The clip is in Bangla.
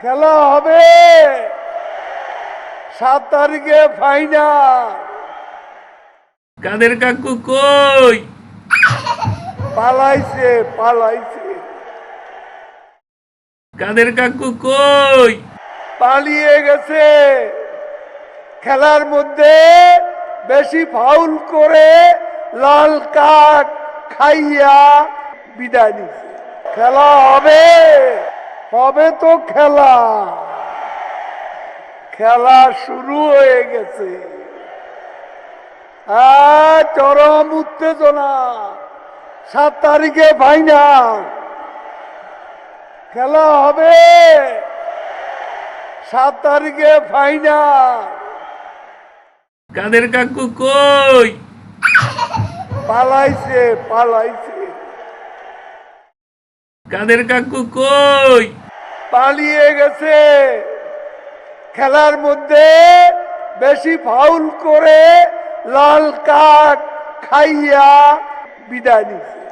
খেলা হবে। সাত তারিখে ফাইনাল কাদের কাকু কই? পালাইছে পালাইছে। কাদের কাকু কই? পালিয়ে গেছে। খেলার মধ্যে বেশি ফাউল করে লাল কার্ড খাইয়া বিদায় নিছে খেলা হবে। হবে তো খেলা? খেলা শুরু হয়ে গেছে। চরম উত্তেজনা। সাত তারিখে ফাইনাল খেলা হবে। সাত তারিখে ফাইনাল কাদের কাকু কই? পালাইছে পালাইছে। কাদের কাকু কই? পালিয়ে গেছে। খেলার মধ্যে বেশি ফাউল করে লাল কার্ড খাইয়া বিদায় নিছে